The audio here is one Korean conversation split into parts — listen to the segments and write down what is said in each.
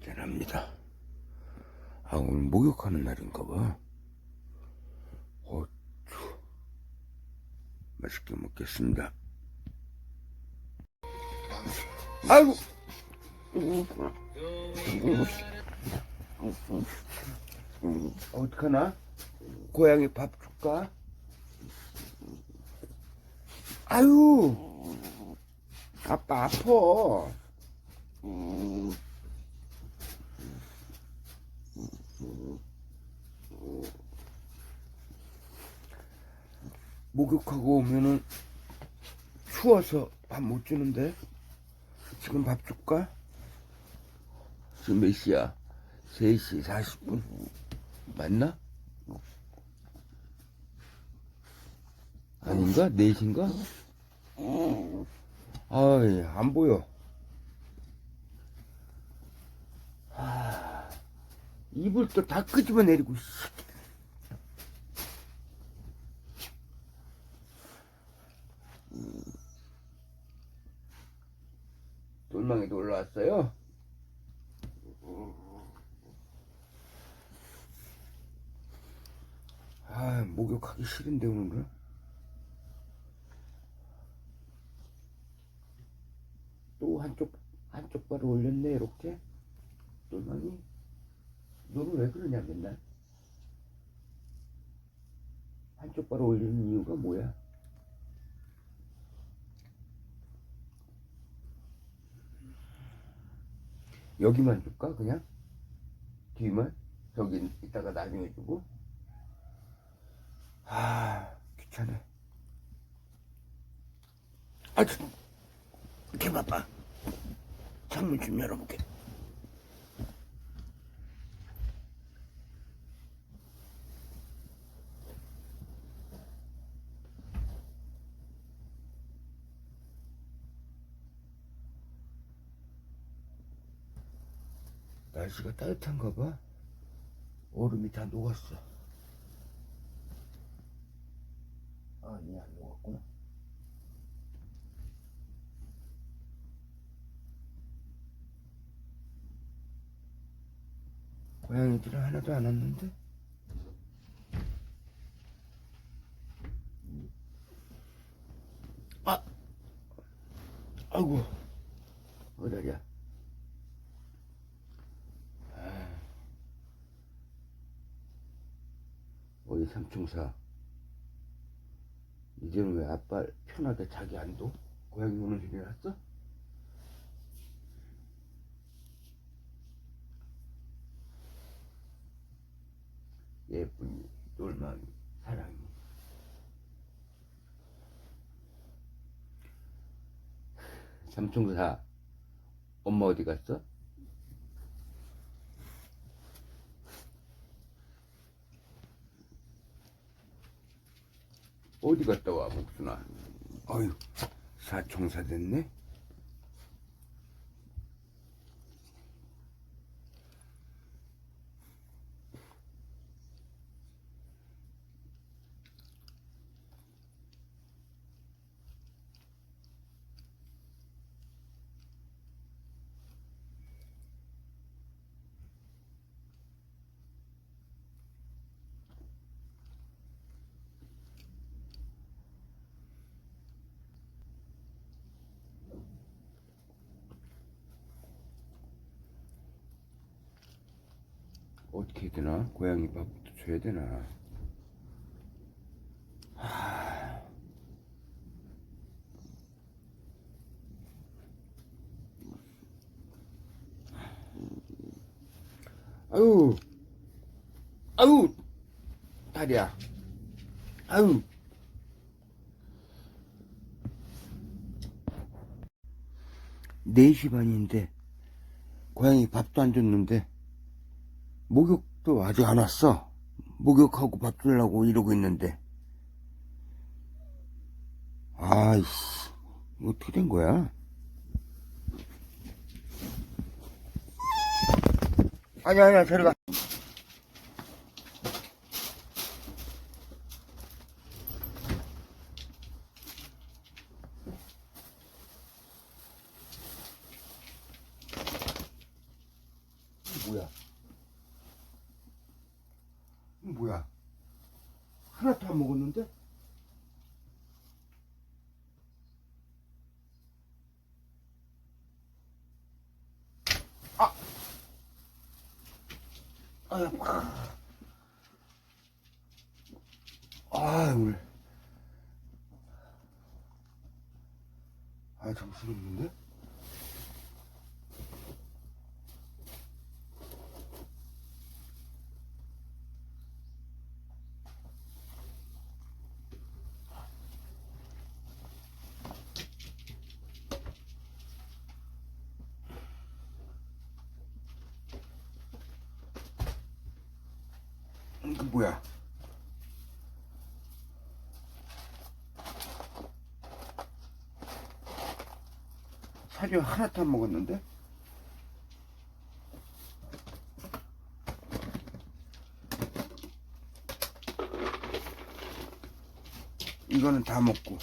한잔합니다. 아, 오늘 목욕하는 날인가 봐. 어쭈. 맛있게 먹겠습니다. 아이고. 어떡하나? 고양이 밥 줄까? 아유, 아빠 아파. 목욕하고 오면은 추워서 밥 못 주는데 지금 밥 줄까? 지금 몇 시야? 3시 40분 맞나? 아닌가? 4시인가? 아이 안 보여 아, 이불 또 다 끄집어 내리고 씨. 돌망이도 올라왔어요? 아, 목욕하기 싫은데, 오늘은. 또 한쪽, 한쪽 발을 올렸네, 이렇게. 돌망이. 너는 왜 그러냐, 맨날. 한쪽 발을 올리는 이유가 뭐야? 여기만 줄까 그냥? 뒤만? 저기 이따가 나중에 주고? 아 귀찮아. 아 참, 이렇게 바빠 창문 좀 열어볼게 날씨가 따뜻한가 봐. 얼음이 다 녹았어. 아니, 안 녹았구나. 고양이들은 하나도 안 왔는데? 아! 아이고, 어디야? 어이 삼총사 이제는 왜 아빠 편하게 자기 안 둬? 고양이 오는 중에 왔어? 예쁜 놀망이 사랑이 삼총사 엄마 어디 갔어? 어디 갔다 와, 목순아? 어휴, 사총사 됐네? 어떻게 해야 되나? 고양이 밥부터 줘야 되나? 하... 아유, 아유, 다리야. 아유. 네시 반인데 고양이 밥도 안 줬는데 목욕도 아직 안 왔어. 목욕하고 밥 주려고 이러고 있는데. 아이씨, 어떻게 된 거야? 아니야, 아니야, 저리 가. 뭐야? 이거 뭐야? 하나도 안 먹었는데? 아! 아야, 아, 오늘. 아, 정신없는데? 뭐야? 사료 하나도 안 먹었는데? 이거는 다 먹고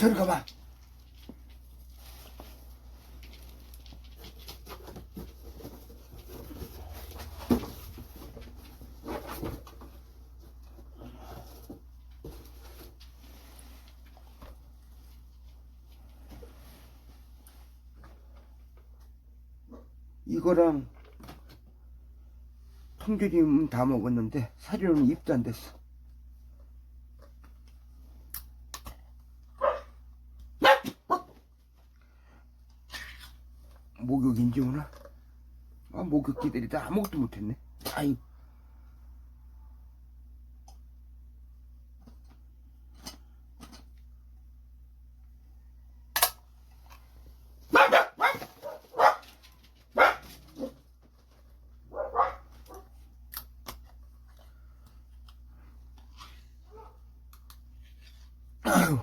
저리 가봐 이거랑 통조림은 다 먹었는데 사료는 입도 안 됐어. 목욕인지 오나? 아 목욕기들이 다 아무것도 못했네. 아이. 아유.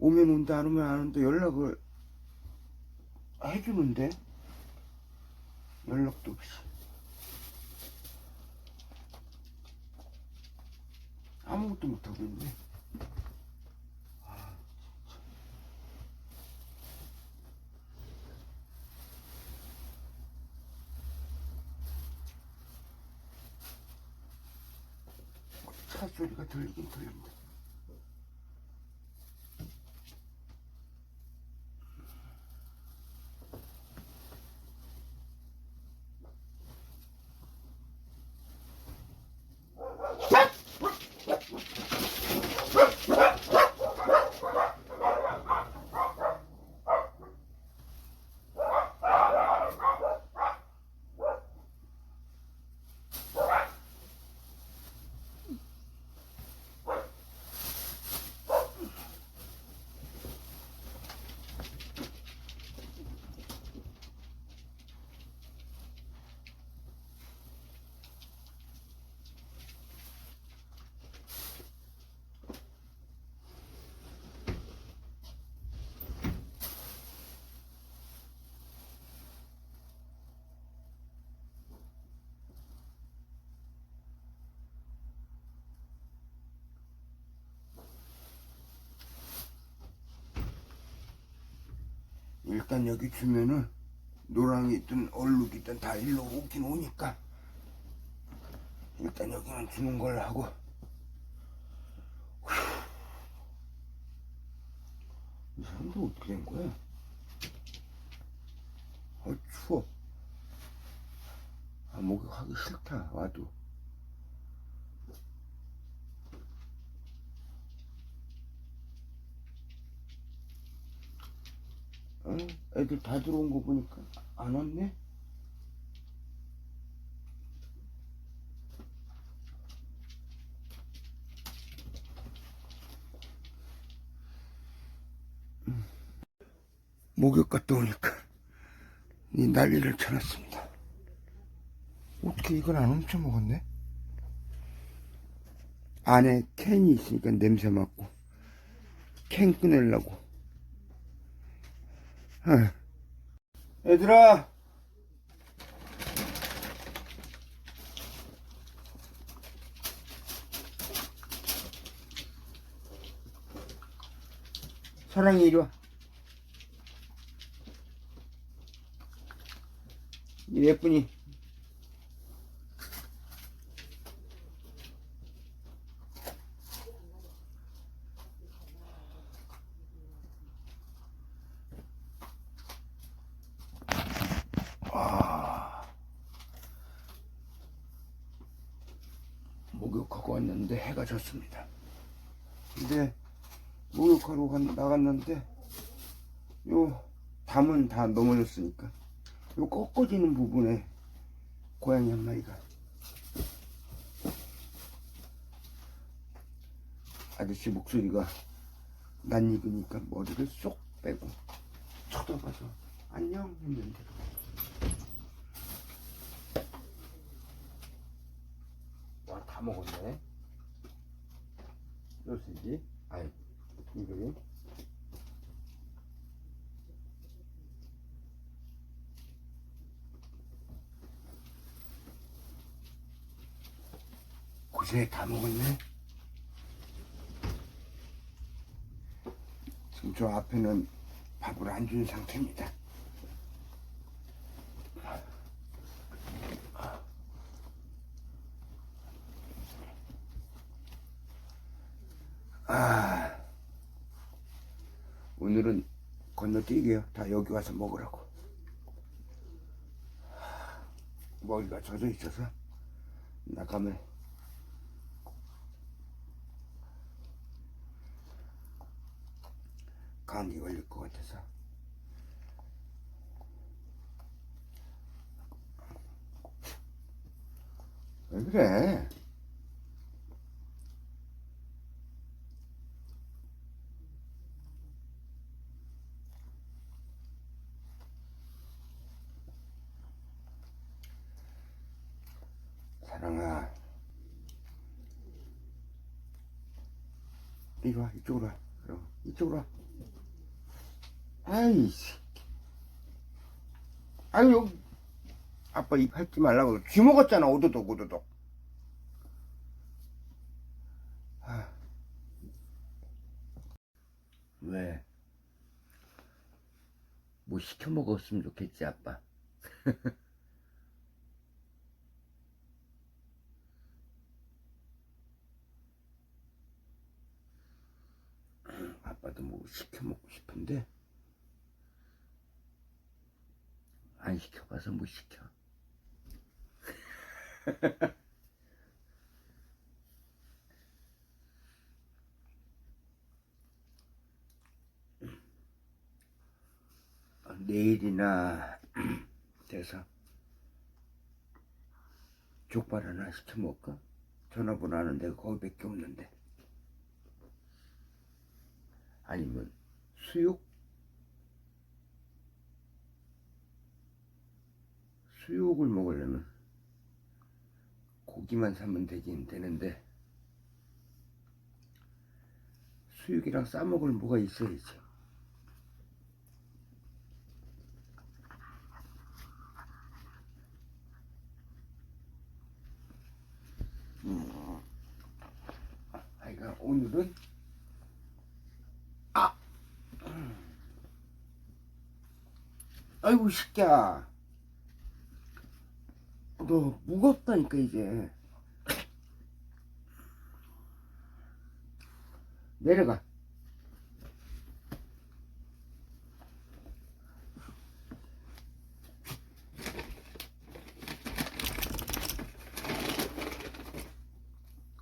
오. 오면 온다 안 오면 안 온다 연락을 해주는데? 연락도 없이. 아무것도 못하고 있네. 아. 차 소리가 들리긴 들린다 일단 여기 주면은 노랑이든 얼룩이든 다 일로 오긴 오니까 일단 여기는 주는 걸 하고 휴. 이 사람들 어떻게 된 거야? 아 추워 아 목욕하기 싫다 와도 어? 애들 다 들어온 거 보니까 안 왔네? 음. 목욕 갔다 오니까 이 난리를 쳐놨습니다. 어떻게 이걸 안 훔쳐 먹었네? 안에 캔이 있으니까 냄새 맡고 캔 아. 얘들아. 사랑이 이리 와. 이 예쁜이 목욕하고 졌습니다. 근데 목욕하러 간- 나갔는데 요 담은 다 넘어졌으니까 요 꺾어지는 부분에 고양이 한 마리가 아저씨 목소리가 낯익으니까 머리를 쏙 빼고 쳐다봐서 안녕 했는데 와, 다 먹었네. 소시지? 아이, 이거요? 고생에 다 먹었네. 지금 저 앞에는 밥을 안 준 상태입니다. 아, 오늘은 건너뛰게요. 다 여기 와서 먹으라고. 머리가 젖어 있어서 나가면 감기 걸릴 것 같아서. 왜 그래? 사랑아. 이리 와, 이쪽으로 와. 그럼, 이쪽으로 와. 아이씨. 아니, 여기, 아빠 입 핥지 말라고. 쥐 먹었잖아, 오도독, 오도독. 아. 왜? 뭐 시켜 먹었으면 좋겠지, 아빠. 아빠도 뭐 시켜 먹고 싶은데 안 시켜봐서 못 시켜. 내일이나 돼서 족발 하나 시켜 먹을까? 전화번호 아는 데가 거기밖에 없는데. 아니면 수육? 수육을 먹으려면 고기만 사면 되긴 되는데 수육이랑 싸먹을 뭐가 있어야지. 음. 오늘은 아이고 새끼야. 너 무겁다니까 이제. 내려가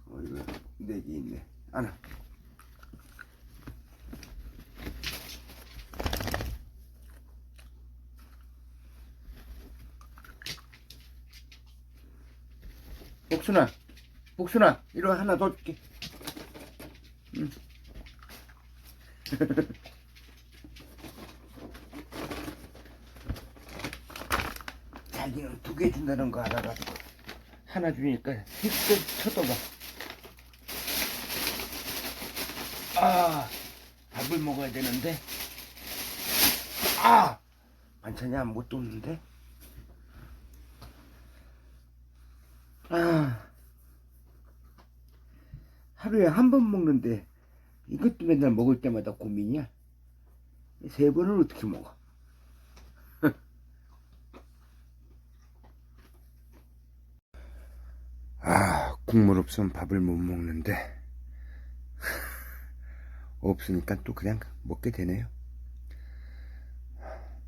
어 이거 내기 있네 안아 복순아, 복순아, 이리 와 하나 더 줄게. 응. 자기는 두 개 준다는 거 알아가지고 하나 주니까 휙 쳐다봐. 아, 밥을 먹어야 되는데. 아, 반찬이 안못 뒀는데. 아, 하루에 한 번 먹는데 이것도 맨날 먹을 때마다 고민이야. 세 번을 어떻게 먹어? 아, 국물 없으면 밥을 못 먹는데. 없으니까 또 그냥 먹게 되네요.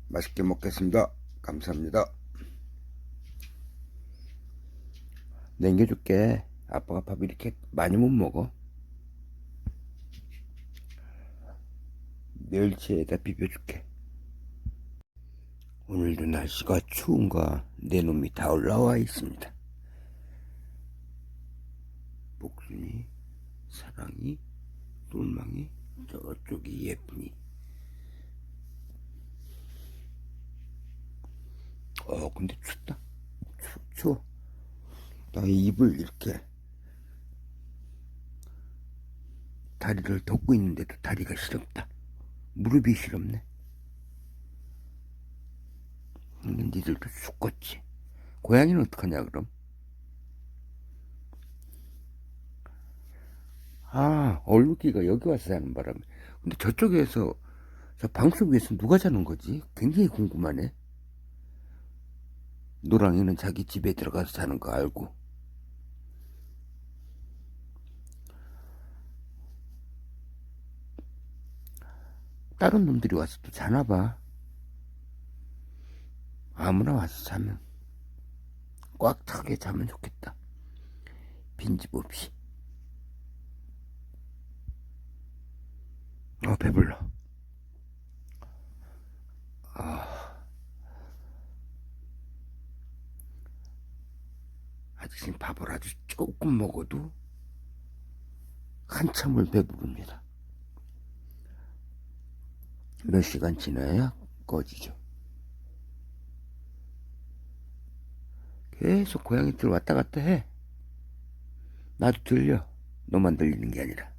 맛있게 먹겠습니다. 감사합니다. 냉겨줄게. 아빠가 밥 이렇게 많이 못 먹어. 멸치에다 비벼줄게. 오늘도 날씨가 추운가 내 놈이 다 올라와 있습니다. 복순이, 사랑이, 똘망이, 저쪽이 예쁜이. 어, 근데 춥다. 추, 추워. 나 입을 이렇게 다리를 덮고 있는데도 다리가 시렵다. 무릎이 시렵네. 니들도 죽겠지. 고양이는 어떡하냐, 그럼? 아, 얼룩기가 여기 와서 자는 바람에. 근데 저쪽에서, 저 방석 위에서 누가 자는 거지? 굉장히 궁금하네. 노랑이는 자기 집에 들어가서 자는 거 알고. 다른 놈들이 와서 또 자나 봐. 아무나 와서 자면 꽉 차게 자면 좋겠다. 빈집 없이. 아, 배불러. 아. 아직 지금 밥을 아주 조금 먹어도 한참을 배부릅니다. 몇 시간 지나야 꺼지죠. 계속 고양이들 왔다 갔다 해. 나도 들려. 너만 들리는 게 아니라.